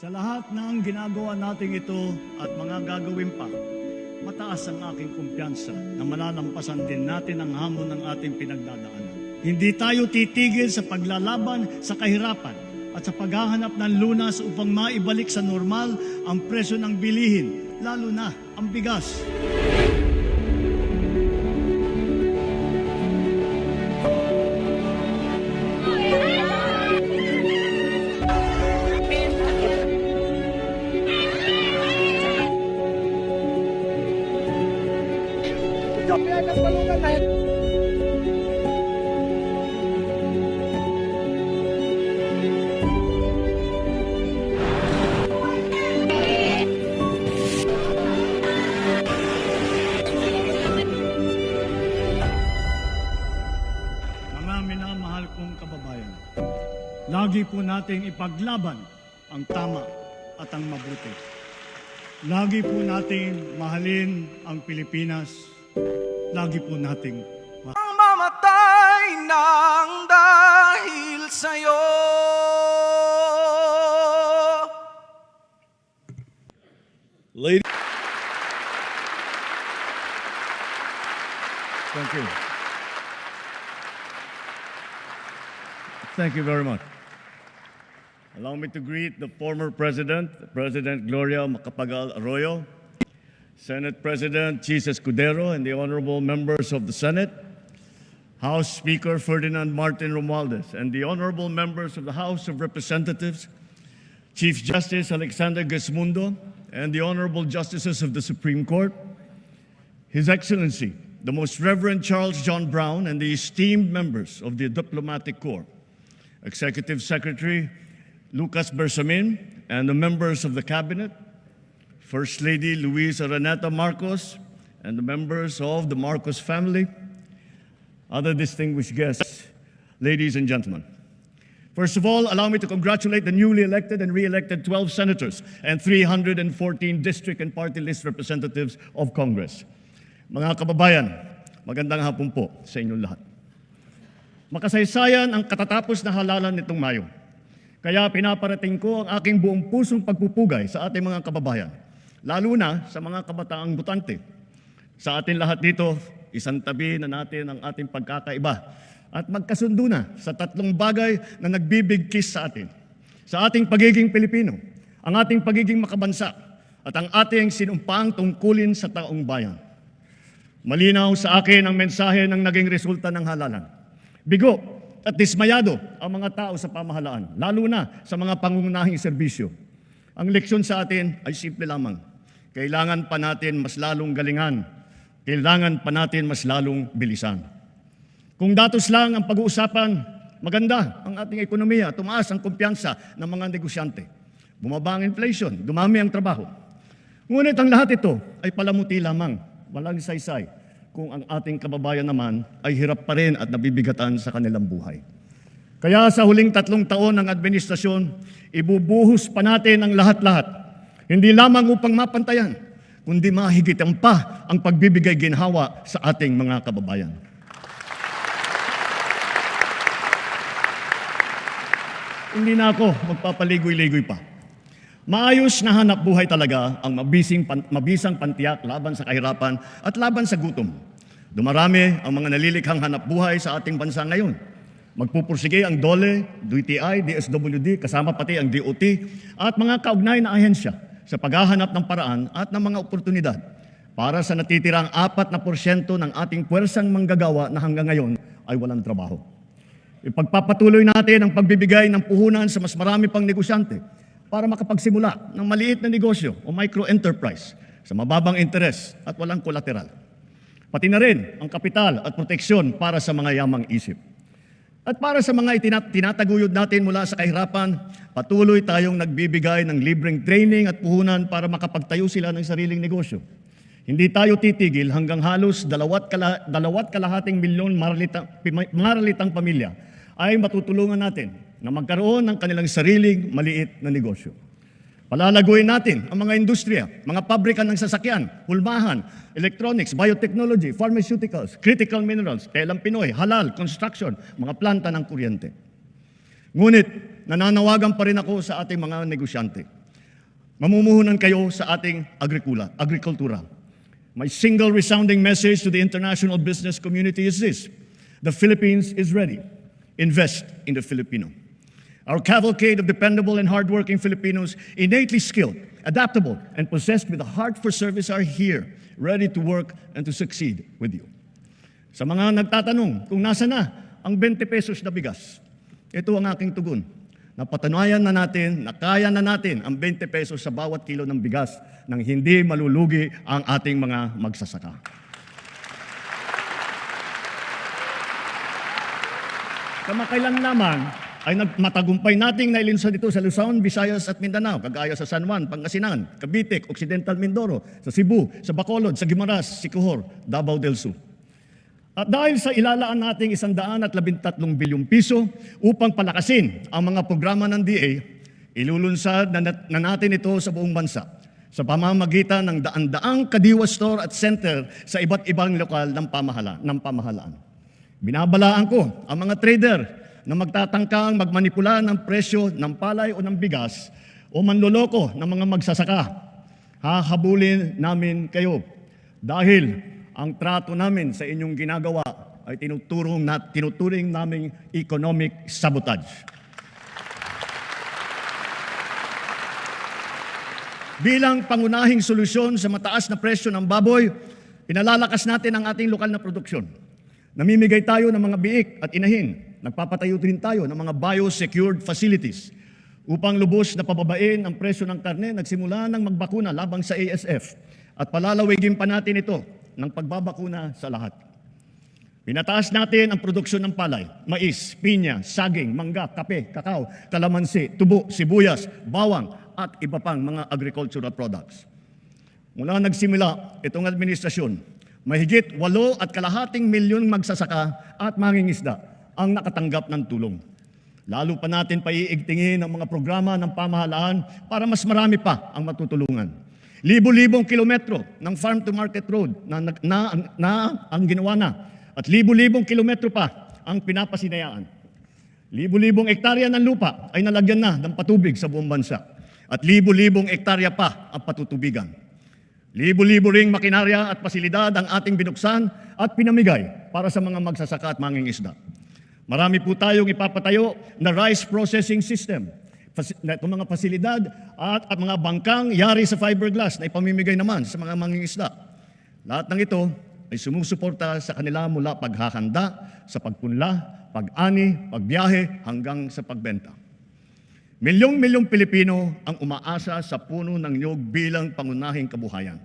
Sa lahat ng ginagawa natin ito at mga gagawin pa, mataas ang aking kumpiyansa na malalampasan din natin ang hamon ng ating pinagdadaanan. Hindi tayo titigil sa paglalaban sa kahirapan at sa paghahanap ng lunas upang maibalik sa normal ang presyo ng bilihin, lalo na ang bigas. Kababayan, lagi po nating ipaglaban ang tama at ang mabuti. Lagi po nating mahalin ang Pilipinas. Lagi po nating ma- Ang mamatay ng dahil sa'yo Lady. Thank you. Thank you very much. Allow me to greet the former President, President Gloria Macapagal Arroyo, Senate President Chis Escudero, and the honorable members of the Senate, House Speaker Ferdinand Martin Romualdez, and the honorable members of the House of Representatives, Chief Justice Alexander Gesmundo, and the honorable justices of the Supreme Court, His Excellency, the Most Reverend Charles John Brown, and the esteemed members of the Diplomatic Corps, Executive Secretary Lucas Bersamin, and the members of the Cabinet, First Lady Luisa Renata Marcos, and the members of the Marcos family, other distinguished guests, ladies and gentlemen. First of all, allow me to congratulate the newly elected and re-elected 12 senators and 314 district and party list representatives of Congress. Mga kababayan, magandang hapon po sa inyong lahat. Makasaysayan ang katatapos na halalan nitong Mayo. Kaya pinaparating ko ang aking buong pusong pagpupugay sa ating mga kababayan, lalo na sa mga kabataang butante. Sa atin lahat dito, isang tabi na natin ang ating pagkakaiba at magkasundo na sa tatlong bagay na nagbibigkis sa atin. Sa ating pagiging Pilipino, ang ating pagiging makabansa, at ang ating sinumpang tungkulin sa taong bayan. Malinaw sa akin ang mensahe ng naging resulta ng halalan. Bigo at dismayado ang mga tao sa pamahalaan, lalo na sa mga pangunahing serbisyo. Ang leksyon sa atin ay simple lamang. Kailangan pa natin mas lalong galingan. Kailangan pa natin mas lalong bilisan. Kung datos lang ang pag-uusapan, maganda ang ating ekonomiya, tumaas ang kumpiyansa ng mga negosyante. Bumaba ang inflation, dumami ang trabaho. Ngunit ang lahat ito ay palamuti lamang, walang saysay, kung ang ating kababayan naman ay hirap pa rin at nabibigatan sa kanilang buhay. Kaya sa huling tatlong taon ng administrasyon, ibubuhos pa natin ang lahat-lahat. Hindi lamang upang mapantayan, kundi mahigitan pa ang pagbibigay ginhawa sa ating mga kababayan. Hindi na ako magpapaligoy-ligoy pa. Maayos na hanap buhay talaga ang mabising, pan, mabisang pantiyak laban sa kahirapan at laban sa gutom. Dumarami ang mga nalilikhang hanap buhay sa ating bansa ngayon. Magpupursige ang DOLE, DTI, DSWD, kasama pati ang DOT at mga kaugnay na ahensya sa paghahanap ng paraan at ng mga oportunidad para sa natitirang 4 na porsyento ng ating puwersang manggagawa na hanggang ngayon ay walang trabaho. Ipagpapatuloy natin ang pagbibigay ng puhunan sa mas marami pang negosyante para makapagsimula ng maliit na negosyo o micro-enterprise sa mababang interes at walang kolateral. Pati na rin ang kapital at proteksyon para sa mga yamang isip. At para sa mga itinat- tinataguyod natin mula sa kahirapan, patuloy tayong nagbibigay ng libreng training at puhunan para makapagtayo sila ng sariling negosyo. Hindi tayo titigil hanggang halos dalawat, kala, dalawat kalahating milyon maralitang, maralitang pamilya ay matutulungan natin na magkaroon ng kanilang sariling maliit na negosyo. Palalaguin natin ang mga industriya, mga pabrika ng sasakyan, hulmahan, electronics, biotechnology, pharmaceuticals, critical minerals, telang Pinoy, halal, construction, mga planta ng kuryente. Ngunit nananawagan pa rin ako sa ating mga negosyante. mamumuhunan kayo sa ating agrikula, agrikultura. My single resounding message to the international business community is this the Philippines is ready. Invest in the Filipino. Our cavalcade of dependable and hardworking Filipinos, innately skilled, adaptable, and possessed with a heart for service, are here, ready to work and to succeed with you. Sa mga nagtatanong kung nasa na ang 20 pesos na bigas, ito ang aking tugon. Napatunayan na natin na kaya na natin ang 20 pesos sa bawat kilo ng bigas nang hindi malulugi ang ating mga magsasaka. Kamakailan lamang ay nagmatagumpay nating nailinsan dito sa Luzon, Visayas at Mindanao, kagaya sa San Juan, Pangasinan, Cavite, Occidental Mindoro, sa Cebu, sa Bacolod, sa Guimaras, Siquijor, Davao del Sur. At dahil sa ilalaan nating isandaan at labintatlong bilyong piso upang palakasin ang mga programa ng DA, ilulunsad na natin ito sa buong bansa sa pamamagitan ng daan-daang kadiwa store at center sa iba't ibang lokal ng pamahala, ng pamahalaan. Binabalaan ko ang mga trader na magtatangkang magmanipula ng presyo ng palay o ng bigas o manloloko ng mga magsasaka. Hahabulin namin kayo dahil ang trato namin sa inyong ginagawa ay tinuturong na, tinuturing naming economic sabotage. Bilang pangunahing solusyon sa mataas na presyo ng baboy, pinalalakas natin ang ating lokal na produksyon. Namimigay tayo ng mga biik at inahin. Nagpapatayo din tayo ng mga biosecured facilities upang lubos na pababain ang presyo ng karne nagsimula ng magbakuna labang sa ASF at palalawigin pa natin ito ng pagbabakuna sa lahat. Pinataas natin ang produksyon ng palay, mais, pinya, saging, mangga, kape, kakao, kalamansi, tubo, sibuyas, bawang, at iba pang mga agricultural products. Mula nagsimula itong administrasyon, mahigit walo at kalahating milyong magsasaka at mangingisda ang nakatanggap ng tulong. Lalo pa natin paiigtingin ang mga programa ng pamahalaan para mas marami pa ang matutulungan. Libo-libong kilometro ng farm-to-market road na, na, na, na ang ginawa na at libo-libong kilometro pa ang pinapasinayaan. Libo-libong ektarya ng lupa ay nalagyan na ng patubig sa buong bansa at libo-libong ektarya pa ang patutubigan. Libo-libo ring makinarya at pasilidad ang ating binuksan at pinamigay para sa mga magsasaka at mangingisda. Marami po tayong ipapatayo na rice processing system. Itong mga pasilidad at, at mga bangkang yari sa fiberglass na ipamimigay naman sa mga mangingisda. Lahat ng ito ay sumusuporta sa kanila mula paghahanda, sa pagpunla, pag-ani, pagbiyahe hanggang sa pagbenta. Milyong-milyong Pilipino ang umaasa sa puno ng niyog bilang pangunahing kabuhayan.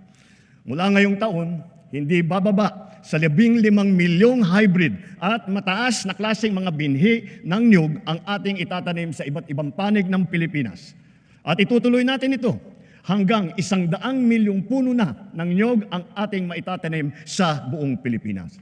Mula ngayong taon, hindi bababa sa labing limang milyong hybrid at mataas na klaseng mga binhi ng niyog ang ating itatanim sa iba't ibang panig ng Pilipinas. At itutuloy natin ito hanggang isang daang milyong puno na ng niyog ang ating maitatanim sa buong Pilipinas.